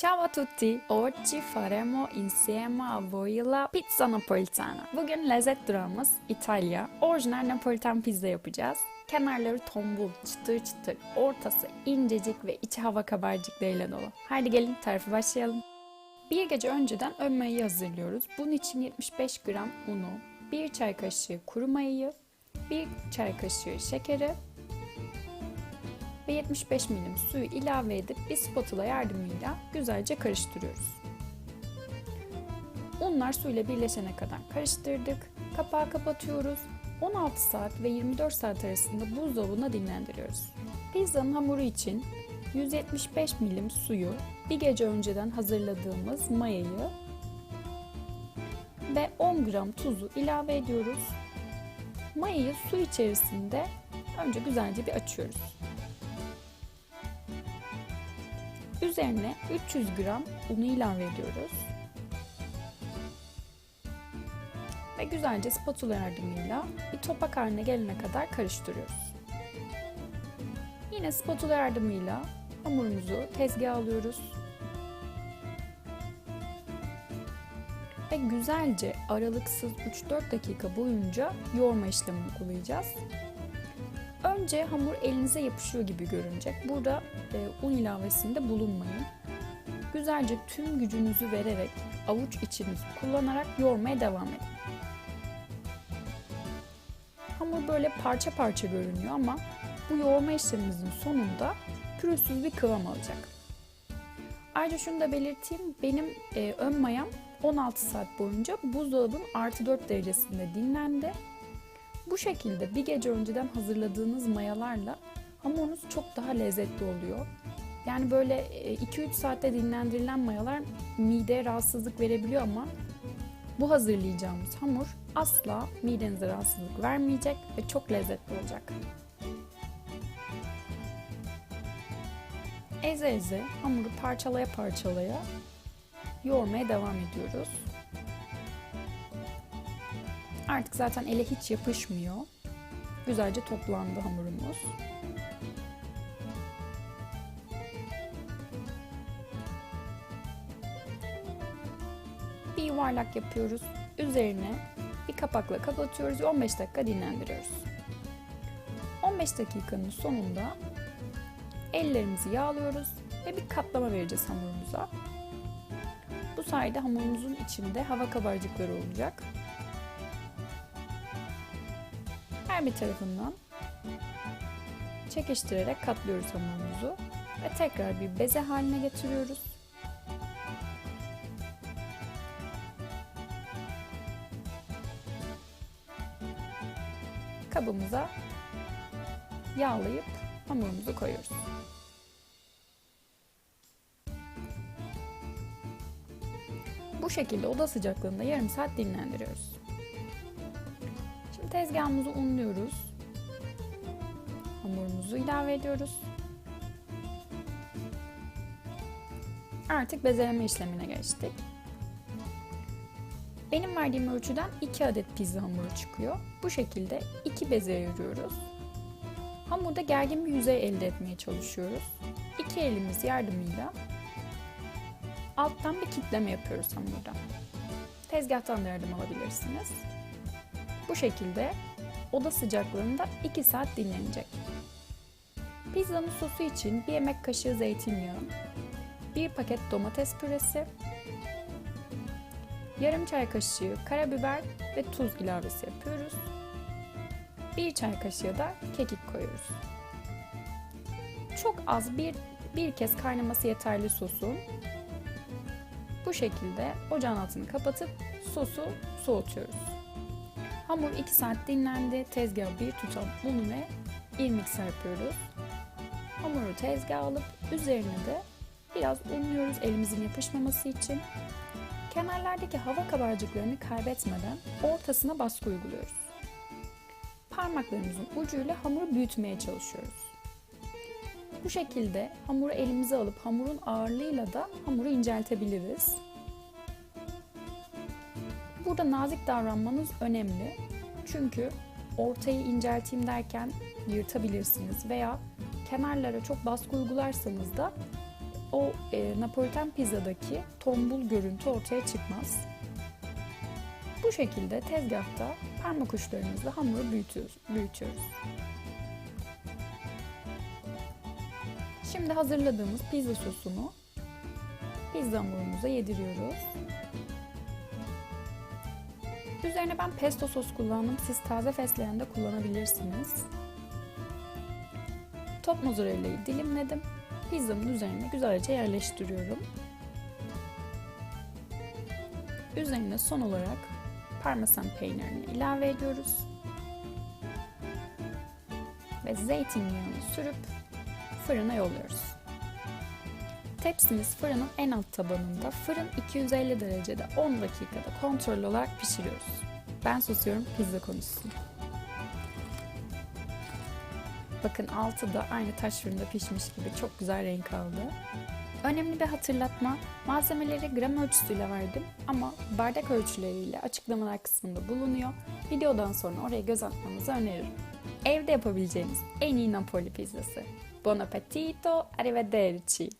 Ciao a tutti! Oggi faremo insieme a voi la pizza napolitana. Bugün lezzet İtalya. Orijinal Napolitan pizza yapacağız. Kenarları tombul, çıtır çıtır, ortası incecik ve içi hava kabarcıklarıyla dolu. Haydi gelin tarifi başlayalım. Bir gece önceden ön mayayı hazırlıyoruz. Bunun için 75 gram unu, 1 çay kaşığı kuru mayayı, 1 çay kaşığı şekeri, ve 75 milim suyu ilave edip bir spatula yardımıyla güzelce karıştırıyoruz. Unlar suyla birleşene kadar karıştırdık. Kapağı kapatıyoruz. 16 saat ve 24 saat arasında buzdolabına dinlendiriyoruz. Pizzanın hamuru için 175 milim suyu, bir gece önceden hazırladığımız mayayı ve 10 gram tuzu ilave ediyoruz. Mayayı su içerisinde önce güzelce bir açıyoruz. Üzerine 300 gram unu ilave ediyoruz. Ve güzelce spatula yardımıyla bir topak haline gelene kadar karıştırıyoruz. Yine spatula yardımıyla hamurumuzu tezgaha alıyoruz. Ve güzelce aralıksız 3-4 dakika boyunca yoğurma işlemi uygulayacağız. Önce hamur elinize yapışıyor gibi görünecek. Burada e, un ilavesinde bulunmayın. Güzelce tüm gücünüzü vererek avuç içinizi kullanarak yoğurmaya devam edin. Hamur böyle parça parça görünüyor ama bu yoğurma işlemimizin sonunda pürüzsüz bir kıvam alacak. Ayrıca şunu da belirteyim. Benim e, ön mayam 16 saat boyunca buzdolabının artı 4 derecesinde dinlendi. Bu şekilde bir gece önceden hazırladığınız mayalarla hamurunuz çok daha lezzetli oluyor. Yani böyle 2-3 saatte dinlendirilen mayalar mideye rahatsızlık verebiliyor ama bu hazırlayacağımız hamur asla midenize rahatsızlık vermeyecek ve çok lezzetli olacak. Eze eze hamuru parçalaya parçalaya yoğurmaya devam ediyoruz. Artık zaten ele hiç yapışmıyor. Güzelce toplandı hamurumuz. Bir yuvarlak yapıyoruz. Üzerine bir kapakla kapatıyoruz ve 15 dakika dinlendiriyoruz. 15 dakikanın sonunda ellerimizi yağlıyoruz ve bir katlama vereceğiz hamurumuza. Bu sayede hamurumuzun içinde hava kabarcıkları olacak. Her bir tarafından çekiştirerek katlıyoruz hamurumuzu ve tekrar bir beze haline getiriyoruz. Kabımıza yağlayıp hamurumuzu koyuyoruz. Bu şekilde oda sıcaklığında yarım saat dinlendiriyoruz. Şimdi tezgahımızı unluyoruz. Hamurumuzu ilave ediyoruz. Artık bezeleme işlemine geçtik. Benim verdiğim ölçüden 2 adet pizza hamuru çıkıyor. Bu şekilde 2 beze ayırıyoruz. Hamurda gergin bir yüzey elde etmeye çalışıyoruz. İki elimiz yardımıyla alttan bir kitleme yapıyoruz hamurda. Tezgahtan da yardım alabilirsiniz. Bu şekilde oda sıcaklığında 2 saat dinlenecek. Pizzanın sosu için bir yemek kaşığı zeytinyağı, bir paket domates püresi, yarım çay kaşığı karabiber ve tuz ilavesi yapıyoruz. Bir çay kaşığı da kekik koyuyoruz. Çok az bir, bir kez kaynaması yeterli sosun. Bu şekilde ocağın altını kapatıp sosu soğutuyoruz. Hamur 2 saat dinlendi. Tezgaha bir tutam un ve irmik serpiyoruz. Hamuru tezgaha alıp üzerine de biraz unluyoruz elimizin yapışmaması için. Kenarlardaki hava kabarcıklarını kaybetmeden ortasına baskı uyguluyoruz. Parmaklarımızın ucuyla hamuru büyütmeye çalışıyoruz. Bu şekilde hamuru elimize alıp hamurun ağırlığıyla da hamuru inceltebiliriz. Burada nazik davranmanız önemli. Çünkü ortayı incelteyim derken yırtabilirsiniz veya kenarlara çok baskı uygularsanız da o e, Napoliten pizzadaki tombul görüntü ortaya çıkmaz. Bu şekilde tezgahta parmak uçlarımızla hamuru büyütüyoruz. büyütüyoruz. Şimdi hazırladığımız pizza sosunu pizza hamurumuza yediriyoruz. Üzerine ben pesto sos kullandım. Siz taze fesleğen de kullanabilirsiniz. Top mozzarella'yı dilimledim. Pizzanın üzerine güzelce yerleştiriyorum. Üzerine son olarak parmesan peynirini ilave ediyoruz. Ve zeytinyağını sürüp fırına yolluyoruz. Tepsimiz fırının en alt tabanında. Fırın 250 derecede 10 dakikada kontrollü olarak pişiriyoruz. Ben susuyorum pizza konuşsun. Bakın altı da aynı taş fırında pişmiş gibi çok güzel renk aldı. Önemli bir hatırlatma, malzemeleri gram ölçüsüyle verdim ama bardak ölçüleriyle açıklamalar kısmında bulunuyor. Videodan sonra oraya göz atmanızı öneririm. Evde yapabileceğiniz en iyi Napoli pizzası. Buon appetito, arrivederci.